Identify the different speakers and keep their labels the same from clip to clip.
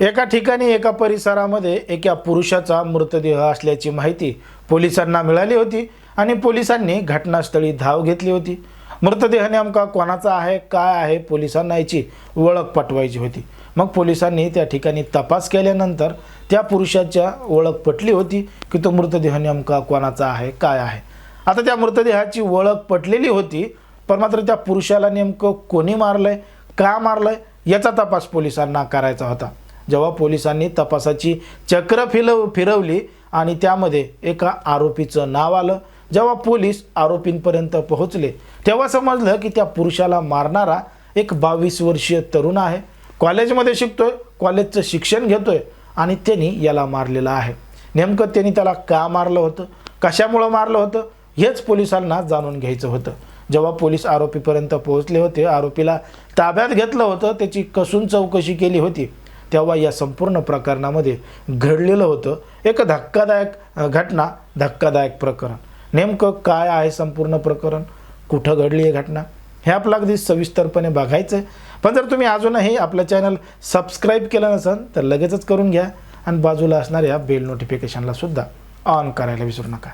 Speaker 1: एका ठिकाणी एका परिसरामध्ये एका पुरुषाचा मृतदेह असल्याची माहिती पोलिसांना मिळाली होती आणि पोलिसांनी घटनास्थळी धाव घेतली होती. मृतदेह नेमका कोणाचा आहे काय आहे पोलिसांना याची ओळख पटवायची होती. मग पोलिसांनी त्या ठिकाणी तपास केल्यानंतर त्या पुरुषाच्या ओळख पटली होती की तो मृतदेह नेमका कोणाचा आहे काय आहे. आता त्या मृतदेहाची ओळख पटलेली होती पण मात्र त्या पुरुषाला नेमकं कोणी मारलंय का मारलंय याचा तपास पोलिसांना करायचा होता. जेव्हा पोलिसांनी तपासाची चक्र फिरव फिरवली आणि त्यामध्ये एका आरोपीचं नाव आलं. जेव्हा पोलीस आरोपींपर्यंत पोहोचले तेव्हा समजलं की त्या पुरुषाला मारणारा एक बावीस वर्षीय तरुण आहे. कॉलेजमध्ये शिकतोय कॉलेजचं शिक्षण घेतोय आणि त्यांनी याला मारलेलं आहे. नेमकं त्यांनी त्याला का मारलं होतं? कशामुळं मारलं होतं? हेच पोलिसांना जाणून घ्यायचं होतं. जेव्हा पोलीस आरोपीपर्यंत पोहोचले होते आरोपीला ताब्यात घेतलं होतं त्याची कसून चौकशी केली होती. तेव्हा या संपूर्ण प्रकरणामध्ये घडलेलं होतं. एक धक्कादायक घटना धक्कादायक प्रकरण. नेमकं काय आहे संपूर्ण प्रकरण? कुठं घडली आहे घटना? हे आपलं अगदी सविस्तरपणे बघायचं आहे पण जर तुम्ही अजूनही आपलं चॅनल सबस्क्राईब केलं नसेल तर लगेचच करून घ्या आणि बाजूला असणाऱ्या बेल नोटिफिकेशनला सुद्धा ऑन करायला विसरू नका.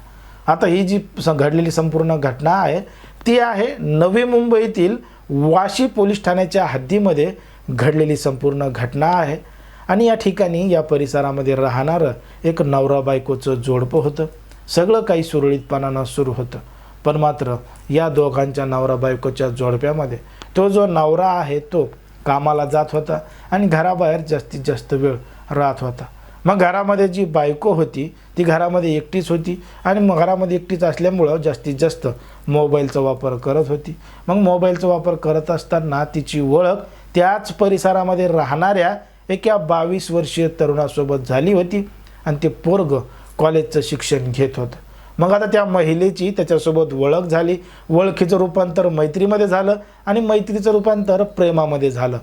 Speaker 1: आता ही जी स- घडलेली संपूर्ण घटना आहे ती आहे नवी मुंबईतील वाशी पोलीस ठाण्याच्या हद्दीमध्ये घडलेली संपूर्ण घटना आहे. आणि या ठिकाणी या परिसरामध्ये राहणारं एक नवरा बायकोचं जोडपं होतं. सगळं काही सुरळीतपणानं सुरू होतं. पण मात्र या दोघांच्या नवरा बायकोच्या जोडप्यामध्ये तो जो नवरा आहे तो कामाला जात होता आणि घराबाहेर जास्तीत जास्त वेळ राहत होता. मग घरामध्ये जी बायको होती ती घरामध्ये एकटीच होती आणि मग घरामध्ये एकटीच असल्यामुळं जास्तीत जास्त मोबाईलचा वापर करत होती. मग मोबाईलचा वापर करत असताना तिची ओळख त्याच परिसरामध्ये राहणाऱ्या एका बावीस वर्षीय तरुणासोबत झाली होती आणि ते पोरग कॉलेजचं शिक्षण घेत होतं. मग आता त्या महिलेची त्याच्यासोबत ओळख झाली. ओळखीचं रूपांतर मैत्रीमध्ये झालं आणि मैत्रीचं रूपांतर प्रेमामध्ये झालं.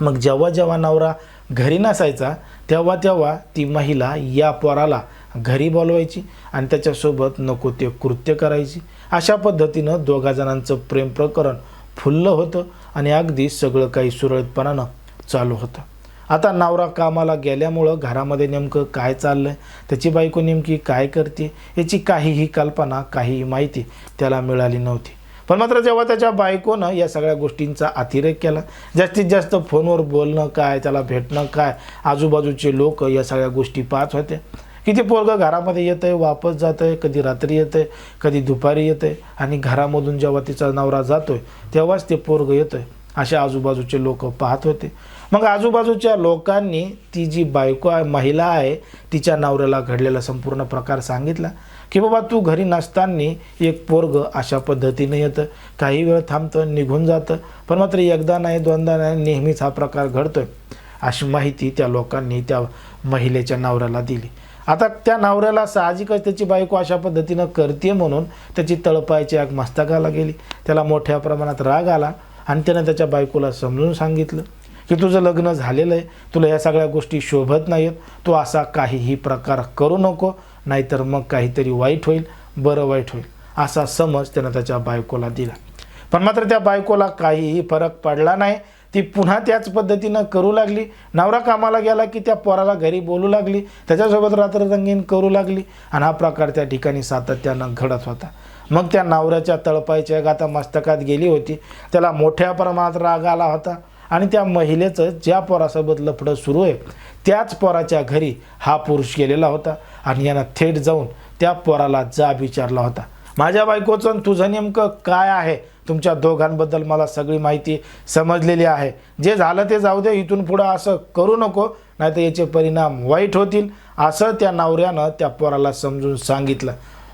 Speaker 1: मग जेव्हा जेव्हा नवरा घरी नसायचा तेव्हा तेव्हा ती महिला या पोराला घरी बोलवायची आणि त्याच्यासोबत नको ते कृत्य करायची. अशा पद्धतीनं दोघा जणांचं प्रेम प्रकरण फुललं होतं आणि अगदी सगळं काही सुरळीतपणानं चालू होतं. आता नवरा कामाला गेल्यामुळं घरामध्ये नेमकं काय चाललं आहे त्याची बायको नेमकी काय करते याची काहीही कल्पना काहीही माहिती त्याला मिळाली नव्हती. पण मात्र जेव्हा त्याच्या बायकोनं या सगळ्या गोष्टींचा अतिरेक केला जास्तीत जास्त फोनवर बोलणं काय त्याला भेटणं काय आजूबाजूचे लोक या सगळ्या गोष्टी पाहत होते की ते पोरगं घरामध्ये येत आहे वापस जातं आहे कधी रात्री येतं आहे कधी दुपारी येतं आहे आणि घरामधून जेव्हा तिचा नवरा जातो आहे तेव्हाच ते पोरगं येतं आहे अशा आजूबाजूचे लोक पाहत होते. मग आजूबाजूच्या लोकांनी ती जी बायको आहे महिला आहे तिच्या नवऱ्याला घडलेला संपूर्ण प्रकार सांगितला की बाबा तू घरी नसताना एक पोरग अशा पद्धतीनं येतं. काही वेळ थांबतं निघून जातं पण मात्र एकदा नाही दोनदा नाही नेहमीच हा प्रकार घडतोय. अशी माहिती त्या लोकांनी त्या महिलेच्या नवऱ्याला दिली. आता त्या नवऱ्याला साहजिकच त्याची बायको अशा पद्धतीनं करते म्हणून त्याची तळपायची आग मस्तकाला गेली. त्याला मोठ्या प्रमाणात राग आला आणि त्यानं त्याच्या बायकोला समजून सांगितलं की तुझं लग्न झालेलं आहे तुला या सगळ्या गोष्टी शोभत नाहीत तू असा काहीही प्रकार करू नको नाहीतर मग काहीतरी वाईट होईल बरं वाईट होईल असा समज त्यानं त्याच्या बायकोला दिला. पण मात्र त्या बायकोला काहीही फरक पडला नाही. ती पुन्हा त्याच पद्धतीनं करू लागली. नवरा कामाला गेला की त्या पोराला घरी बोलू लागली. त्याच्यासोबत रात्ररंगीन करू लागली. आणि हा प्रकार त्या ठिकाणी सातत्यानं घडत होता. मग त्या नवऱ्याच्या तळपायच्या गाता मस्तकात गेली होती. त्याला मोठ्या प्रमाणात राग आला होता. आणि त्या महिलेचं ज्या पोरासोबत लफडं सुरू आहे त्याच पोराच्या घरी हा पुरुष गेलेला होता. आणि यानं थेट जाऊन त्या पोराला जा विचारला होता. माझ्या बायकोचं तुझं नेमकं काय आहे? तुमच्या दोघांबद्दल मला सगळी माहिती समजलेली आहे. जे झालं ते जाऊ दे इथून पुढं असं करू नको नाहीतर याचे परिणाम वाईट होतील असं त्या नवऱ्यानं त्या पोराला समजून सांगितलं.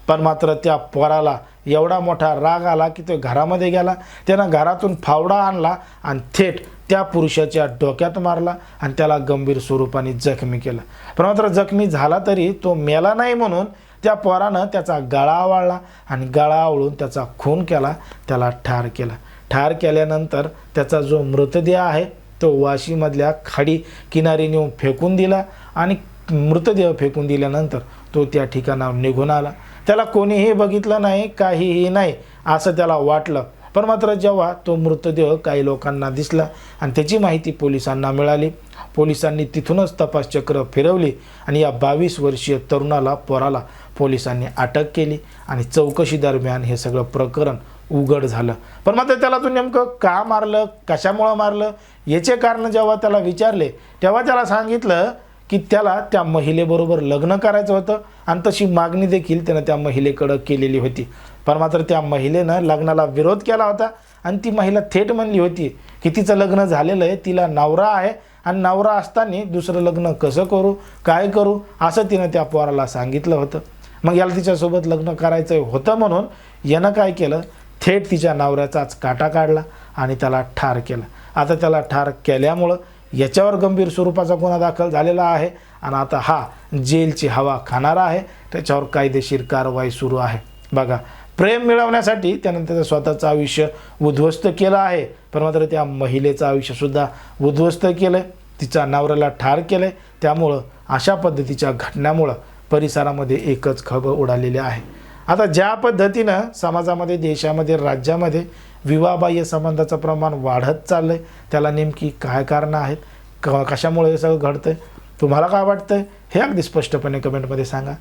Speaker 1: पण मात्र त्या पोराला एवढा मोठा राग आला की तो घरामध्ये गेला. त्यानं घरातून फावडा आणला आणि थेट त्या पुरुषाच्या डोक्यात मारला आणि त्याला गंभीर स्वरूपाने जखमी केला. पण मात्र जखमी झाला तरी तो मेला नाही म्हणून त्या पोरानं त्याचा गळा आवळला आणि गळा आवळून त्याचा खून केला त्याला ठार केला. ठार केल्यानंतर त्याचा जो मृतदेह आहे तो वाशीमधल्या खाडी किनारी नेऊन फेकून दिला आणि मृतदेह फेकून दिल्यानंतर तो त्या ठिकाणावर निघून आला. त्याला कोणीही बघितलं नाही काहीही नाही असं त्याला वाटलं. पण मात्र जेव्हा तो मृतदेह काही लोकांना दिसला आणि त्याची माहिती पोलिसांना मिळाली पोलिसांनी तिथूनच तपासचक्र फिरवली आणि या बावीस वर्षीय तरुणाला पोराला पोलिसांनी अटक केली आणि चौकशी दरम्यान हे सगळं प्रकरण उघड झालं. पण मात्र त्याला तू नेमकं का मारलं कशामुळं मारलं याचे कारण जेव्हा त्याला विचारले तेव्हा त्याला सांगितलं की त्याला त्या महिलेबरोबर लग्न करायचं होतं. आणि तशी मागणी देखील त्यानं त्या महिलेकडं केलेली होती. पण मात्र त्या महिलेनं लग्नाला विरोध केला होता. आणि ती महिला थेट म्हणली होती की तिचं लग्न झालेलं आहे तिला नवरा आहे. आणि नवरा असताना दुसरं लग्न कसं करू काय करू असं तिनं त्या पोराला सांगितलं होतं. मग याला तिच्यासोबत लग्न करायचं होतं म्हणून यानं काय केलं? थेट तिच्या नवऱ्याचाच काटा काढला आणि त्याला ठार केला. आता त्याला ठार केल्यामुळं याच्यावर गंभीर स्वरूपाचा गुन्हा दाखल झालेला आहे. आणि आता हा जेलची हवा खाणारा आहे. त्याच्यावर कायदेशीर कारवाई सुरू आहे. बघा प्रेम मिळवण्यासाठी त्यानं त्याचं स्वतःचं आयुष्य उद्ध्वस्त केलं आहे. पण मात्र त्या महिलेचं आयुष्यसुद्धा उद्ध्वस्त केलं आहे तिच्या नवऱ्याला ठार केलं आहे त्यामुळं अशा पद्धतीच्या घटनामुळं परिसरामध्ये एकच खबर उडालेली आहे. आता ज्या पद्धतीनं समाजामध्ये देशामध्ये राज्यामध्ये विवाहबाह्य संबंधाचं प्रमाण वाढत चाललं आहे त्याला नेमकी काय कारणं आहेत? क कशामुळे हे सगळं घडतं आहे तुम्हाला काय वाटतं हे अगदी स्पष्टपणे कमेंटमध्ये सांगा.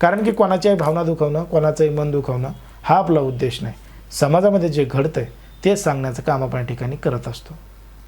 Speaker 1: कारण की कोणाच्याही भावना दुखवणं कोणाचंही मन दुखवणं हा आपला उद्देश नाही. समाजामध्ये जे घडतं आहे ते सांगण्याचं काम आपण या ठिकाणी करत असतो.